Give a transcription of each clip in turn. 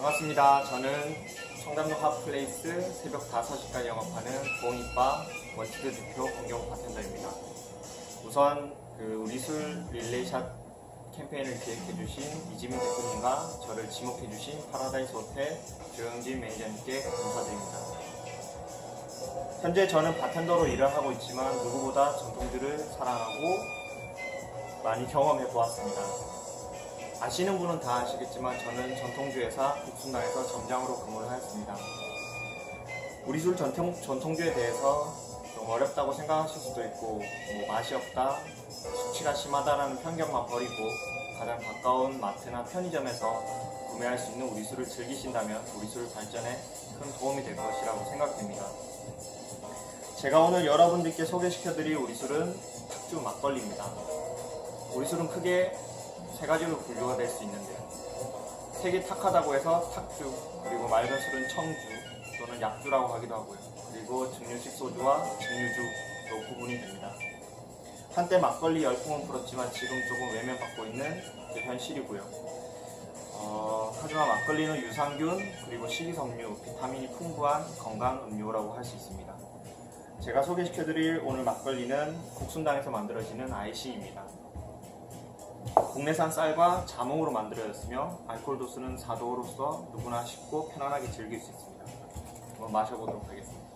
반갑습니다. 저는 청담동 핫플레이스 새벽 5시까지 영업하는 공익바 원티드 대표 권경 바텐더입니다. 우선 그 우리 술 릴레이샷 캠페인을 기획해주신 이지민 대표님과 저를 지목해주신 파라다이스 호텔 조영진 매니저님께 감사드립니다. 현재 저는 바텐더로 일을 하고 있지만 누구보다 전통주를 사랑하고 많이 경험해 보았습니다. 아시는 분은 다 아시겠지만 저는 전통주 회사 국순당에서 점장으로 근무를 하였습니다. 우리 술 전통, 전통주에 대해서 좀 어렵다고 생각하실 수도 있고 뭐 맛이 없다, 수치가 심하다라는 편견만 버리고 가장 가까운 마트나 편의점에서 구매할 수 있는 우리 술을 즐기신다면 우리 술 발전에 큰 도움이 될 것이라고 생각됩니다. 제가 오늘 여러분들께 소개시켜드릴 우리 술은 탁주 막걸리입니다. 우리 술은 크게 세 가지로 분류가 될 수 있는데요. 색이 탁하다고 해서 탁주, 그리고 맑은 술은 청주 또는 약주라고 하기도 하고요. 그리고 증류식 소주와 증류주로 구분이 됩니다. 한때 막걸리 열풍은 불었지만 지금 조금 외면받고 있는 게 현실이고요. 어, 하지만 막걸리는 유산균 그리고 식이섬유, 비타민이 풍부한 건강 음료라고 할 수 있습니다. 제가 소개시켜드릴 오늘 막걸리는 국순당에서 만들어지는 IC입니다. 국내산 쌀과 자몽으로 만들어졌으며 알코올 도수는 4도로서 누구나 쉽고 편안하게 즐길 수 있습니다. 한번 마셔보도록 하겠습니다.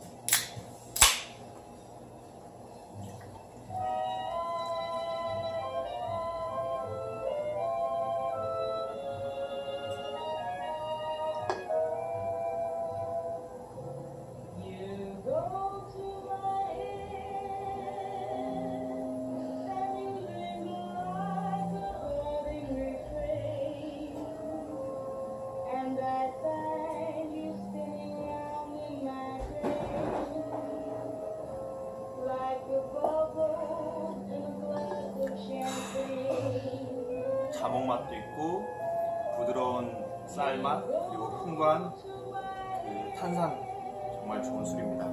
자몽 맛도 있고 부드러운 쌀 맛 그리고 풍부한 그 탄산 정말 좋은 술입니다.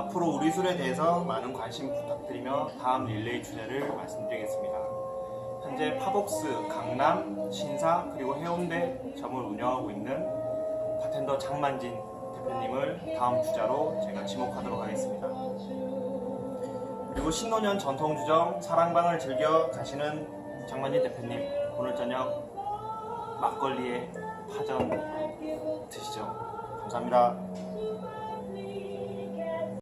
앞으로 우리 술에 대해서 많은 관심 부탁드리며 다음 릴레이 주제를 말씀드리겠습니다. 현재 파복스, 강남, 신사 그리고 해운대 점을 운영하고 있는 바텐더 장만진 대표님을 다음 주자로 제가 지목하도록 하겠습니다. 그리고 신노년 전통주점 사랑방을 즐겨 가시는 장만진 대표님 오늘 저녁 막걸리에 파전 드시죠. 감사합니다.